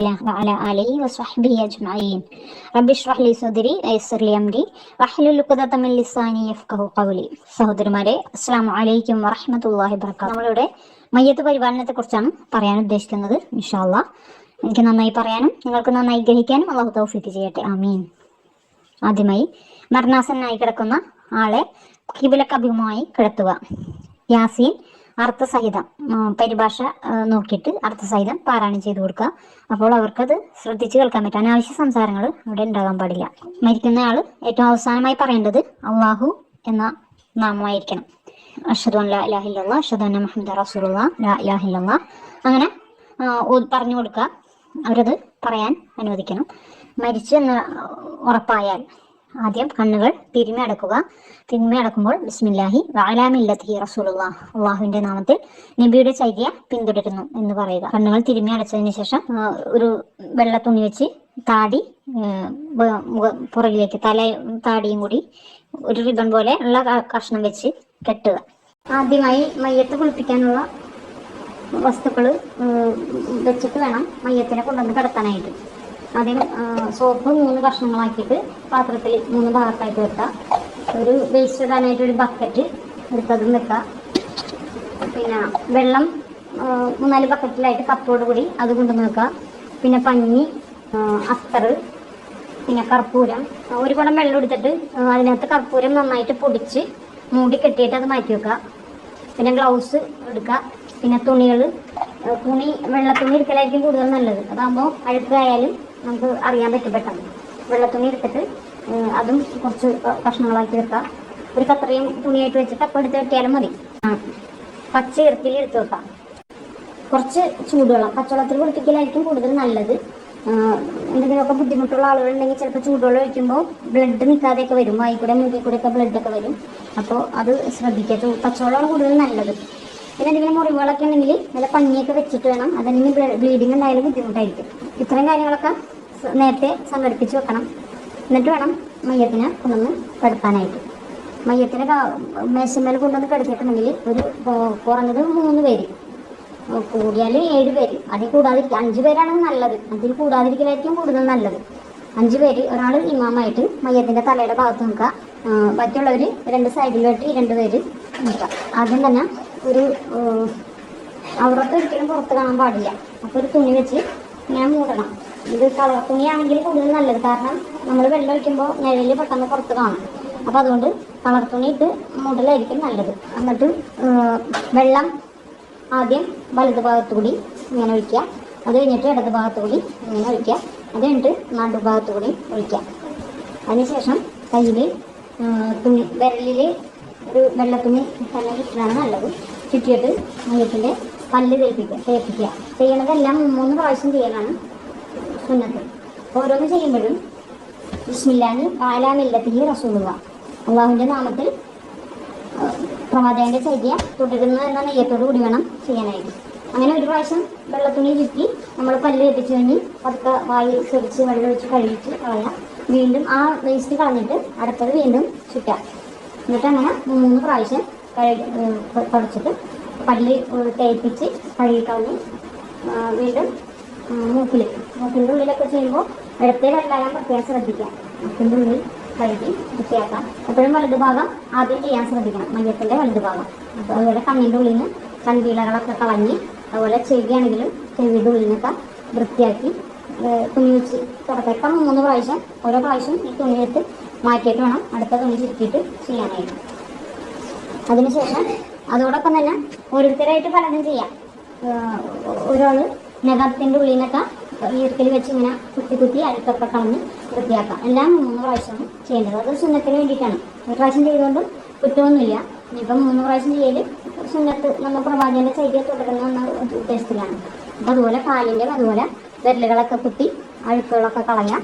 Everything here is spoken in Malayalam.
وعلى آله وصحبه أجمعين رب اشرح لي صدري ويسر لي أمري واحلل عقدة من ലിസാനി യഫ്ഖഹു ഖൗലി സഹോദരന്മാരെ അസ്സലാമു അലൈക്കും വറഹ്മത്തുള്ളാഹി വബറകാതുഹു നമ്മളുടെ മയ്യത്ത് പരിപാലനത്തെ കുറിച്ചാണ് പറയാൻ ഉദ്ദേശിക്കുന്നത് ഇൻഷാല്ല എനിക്ക് നന്നായി പറയാനും നിങ്ങൾക്ക് നന്നായി ഗ്രഹിക്കാനും അള്ളാഹു തൗഫീക്ക് ചെയ്യട്ടെ ആമീൻ ആദ്യമായി മരണാസനായി കിടക്കുന്ന ആളെ കിബിലക്ക് അഭിമുഖമായി കിടത്തുക യാസീൻ അർത്ഥസഹിതം പരിഭാഷ നോക്കിയിട്ട് അർത്ഥസഹിതം പാരായണം ചെയ്തു കൊടുക്കുക. അപ്പോൾ അവർക്കത് ശ്രദ്ധിച്ച് കേൾക്കാൻ പറ്റും. അനാവശ്യ സംസാരങ്ങൾ ഇവിടെ ഉണ്ടാകാൻ പാടില്ല. മരിക്കുന്ന ആൾ ഏറ്റവും അവസാനമായി പറയേണ്ടത് അള്ളാഹു എന്ന നാമമായിരിക്കണം. അഷദ് ലാ അഷദു മുഹമ്മദ് റസൂലുള്ള അങ്ങനെ പറഞ്ഞു കൊടുക്കുക. അവരത് പറയാൻ അനുവദിക്കണം. മരിച്ചു എന്ന് ഉറപ്പായാൽ ആദ്യം കണ്ണുകൾ തിരുമ്മി അടക്കുക. തിരുമി അടക്കുമ്പോൾ ബിസ്മില്ലാഹി വാലാമില്ലത്തി റസൂലുള്ള. അള്ളാഹുവിന്റെ നാമത്തിൽ നബിയുടെ ചൈതയ പിന്തുടരുന്നു എന്ന് പറയുക. കണ്ണുകൾ തിരുമ്മി അടച്ചതിന് ശേഷം ഒരു വെള്ള തുണി വെച്ച് താടി പുറകിലേക്ക് തല താടിയും കൂടി ഒരു റിബൺ പോലെ ഉള്ള കഷ്ണം വെച്ച് കെട്ടുക. ആദ്യമായി മയ്യത്ത് കുളിപ്പിക്കാനുള്ള വസ്തുക്കൾ വെച്ചിട്ട് വേണം മയ്യത്തിനെ കൊണ്ടുവന്ന് കിടത്താനായിട്ട്. ആദ്യം സോപ്പ് മൂന്ന് കഷ്ണങ്ങളാക്കിയിട്ട് പാത്രത്തിൽ മൂന്ന് ഭാഗത്തായിട്ട് വെക്കുക ഒരു വേസ്റ്റ് ഇടാനായിട്ട് ഒരു ബക്കറ്റ് എടുത്തതും വെക്കുക പിന്നെ വെള്ളം മൂന്നാൽ ബക്കറ്റിലായിട്ട് കപ്പോട് കൂടി അത് കൊണ്ടുവന്ന് വെക്കുക പിന്നെ പഞ്ഞി അത്തറ് പിന്നെ കർപ്പൂരം. ഒരു കുടം വെള്ളം എടുത്തിട്ട് അതിനകത്ത് കർപ്പൂരം നന്നായിട്ട് പൊടിച്ച് മൂടി കെട്ടിയിട്ട് അത് മാറ്റി വെക്കുക പിന്നെ ഗ്ലൗസ് എടുക്കുക പിന്നെ തുണികൾ തുണി വെള്ളത്തുണി തുണി എടുക്കലായിരിക്കും കൂടുതൽ നല്ലത്. അതാകുമ്പോൾ അഴുക്കായാലും നമുക്ക് അറിയാൻ പറ്റും പെട്ടെന്ന്. വെള്ളത്തുണി എടുത്തിട്ട് അതും കുറച്ച് കഷ്ണങ്ങളാക്കി വെക്കാം ഒരു കത്രയും തുണിയായിട്ട് വെച്ചിട്ട് അപ്പം എടുത്ത് വെട്ടിയാലും മതി. പച്ച ഇറത്തിൽ എടുത്ത് വെക്കാം. കുറച്ച് ചൂടുവെള്ളം. പച്ചവെള്ളത്തിൽ കുളിപ്പിക്കലായിരിക്കും കൂടുതൽ നല്ലത്. എന്തെങ്കിലുമൊക്കെ ബുദ്ധിമുട്ടുള്ള ആളുകളുണ്ടെങ്കിൽ ചിലപ്പോൾ ചൂടുവെള്ളം ഒഴിക്കുമ്പോൾ ബ്ലഡ് നിൽക്കാതെയൊക്കെ വരും. വായി കൂടെ മൂക്കിൽ കൂടെ ഒക്കെ ബ്ലഡൊക്കെ വരും. അപ്പോൾ അത് ശ്രദ്ധിക്കുക. പച്ചവെള്ളമാണ് കൂടുതൽ നല്ലത്. പിന്നെ എന്തെങ്കിലും മുറിവുകളൊക്കെ ഉണ്ടെങ്കിൽ നല്ല പഞ്ഞിയൊക്കെ വെച്ചിട്ട് വേണം. അതല്ലെങ്കിൽ ബ്ലീഡിങ് ഉണ്ടായാലും ബുദ്ധിമുട്ടായിരിക്കും. ഇത്തരം കാര്യങ്ങളൊക്കെ നേരത്തെ സംഘടിപ്പിച്ച് വെക്കണം. എന്നിട്ട് വേണം മയ്യത്തിനെ കൊണ്ടുവന്ന് കിടത്താനായിട്ട് മയ്യത്തിനെ മേശമേൽ കൊണ്ടുവന്ന് കിടത്തിയിട്ടുണ്ടെങ്കിൽ ഒരു കുറഞ്ഞത് മൂന്ന് പേര്. കൂടിയാൽ ഏഴ് പേര്. അതിൽ കൂടാതിരിക്കുക അഞ്ച് പേരാണ് നല്ലത്. അതിൽ കൂടാതിരിക്കലായിരിക്കും കൂടുതൽ നല്ലത്. അഞ്ച് പേര്. ഒരാൾ ഇമാമായിട്ട് മയ്യത്തിന്റെ തലയുടെ ഭാഗത്ത് നിൽക്കുക. ബാക്കിയുള്ളവർ രണ്ട് സൈഡിലോട്ട് രണ്ട് പേര് നിൽക്കുക. ആദ്യം തന്നെ ഒരു അവർക്ക് ഒരിക്കലും പുറത്ത് കാണാൻ പാടില്ല. അപ്പോൾ ഒരു തുണി വെച്ച് ഇങ്ങനെ മൂടണം. ഇത് കളർ തുണിയാണെങ്കിൽ കൂടുതൽ നല്ലത്. കാരണം നമ്മൾ വെള്ളം ഒഴിക്കുമ്പോൾ നിഴൽ പെട്ടെന്ന് പുറത്ത് കാണും. അപ്പോൾ അതുകൊണ്ട് കളർ തുണി ഇട്ട് മൂടലായിരിക്കും നല്ലത്. എന്നിട്ട് വെള്ളം ആദ്യം വലത് ഭാഗത്തുകൂടി ഇങ്ങനെ ഒഴിക്കുക. അത് കഴിഞ്ഞിട്ട് ഇടത് ഭാഗത്തുകൂടി ഇങ്ങനെ ഒഴിക്കുക. അത് കഴിഞ്ഞിട്ട് കൂടി ഒഴിക്കുക. അതിനുശേഷം കയ്യിൽ തുണി വിരലിൽ ഒരു വെള്ളത്തുണി തന്നെ ചുറ്റിലാണ് നല്ലത്. ചുറ്റിയിട്ട് മയത്തിന്റെ പല്ല് തേപ്പിക്കുക. തേപ്പിക്കുക. ചെയ്യണതെല്ലാം മൂന്ന് പ്രാവശ്യം ചെയ്യലാണ്. സുന്നത്ത്. ഓരോന്ന് ചെയ്യുമ്പോഴും ബിസ്മില്ലാന്ന് പാലാമില്ലത്തിൽ റസൂലുക അള്ളാഹുവിന്റെ നാമത്തിൽ പ്രവാചകന്റെ ചര്യ തുടരുന്നു എന്ന നെയ്യത്തോടു കൂടി വേണം ചെയ്യാനായിട്ട്. അങ്ങനെ ഒരു പ്രാവശ്യം വെള്ളത്തുണി ചുറ്റി നമ്മൾ പല്ല് വെപ്പിച്ച് കഴിഞ്ഞ് പതുക്കെ വായി ചെറിച്ച് വെള്ളം ഒഴിച്ച് കഴുകിച്ച് കളയാം. വീണ്ടും ആ വേസ്റ്റ് കളഞ്ഞിട്ട് അടുത്തത് വീണ്ടും ചുറ്റാം. എന്നിട്ട് അങ്ങനെ മൂന്ന് പ്രാവശ്യം കഴുകി തുടച്ചിട്ട് പല്ല് തേപ്പിച്ച് കഴുകി കളഞ്ഞ് വീണ്ടും മൂക്കിൽ മൂക്കിന്റെ ഉള്ളിലൊക്കെ ചെയ്യുമ്പോൾ ഇടത്തെ വെള്ളാകാൻ പ്രത്യേകം ശ്രദ്ധിക്കാം. മൂക്കിന്റെ ഉള്ളിൽ കഴുകി വൃത്തിയാക്കാം. എപ്പോഴും വലതുഭാഗം ആദ്യം ചെയ്യാൻ ശ്രദ്ധിക്കണം. മയ്യത്തിന്റെ വലതുഭാഗം അതുപോലെ കണ്ണിന്റെ ഉള്ളിൽ നിന്ന് കൺവീളകളൊക്കെ കളഞ്ഞ് അതുപോലെ ചെവിയാണെങ്കിലും ചെവിയുടെ ഉള്ളിൽ നിന്നൊക്കെ വൃത്തിയാക്കി തുണി വെച്ച് തുടക്കം. മൂന്ന് പ്രാവശ്യം ഓരോ പ്രാവശ്യം ഈ തുണി എടുത്ത് മാറ്റിയിട്ട് വേണം അടുത്ത തുണി ചുരുക്കിയിട്ട് ചെയ്യാനായിട്ട്. അതിനുശേഷം അതോടൊപ്പം തന്നെ ഓരോരുത്തരായിട്ട് പലതും ചെയ്യാം. ഒരാൾ നഖത്തിന്റെ ഉള്ളിൽ നിന്നൊക്കെ ഈർക്കൽ വെച്ച് ഇങ്ങനെ കുത്തി കുത്തി അഴുക്കൊക്കെ കളഞ്ഞ് വൃത്തിയാക്കാം. എല്ലാം മൂന്ന് പ്രാവശ്യമാണ് ചെയ്യേണ്ടത്. അത് സുന്നത്തിന് വേണ്ടിയിട്ടാണ്. ഒരു പ്രാവശ്യം ചെയ്തുകൊണ്ടും കുറ്റമൊന്നുമില്ല. ഇനിയിപ്പം മൂന്ന് പ്രാവശ്യം ചെയ്യൽ സുന്നത്ത് നമ്മൾ പ്രവാചകന്റെ ചൈത്യ തുടരുന്ന ഉദ്ദേശത്തിലാണ്. അപ്പം അതുപോലെ കാലിന്റെ അതുപോലെ വിരലുകളൊക്കെ കുത്തി അഴുക്കുകളൊക്കെ കളയാം.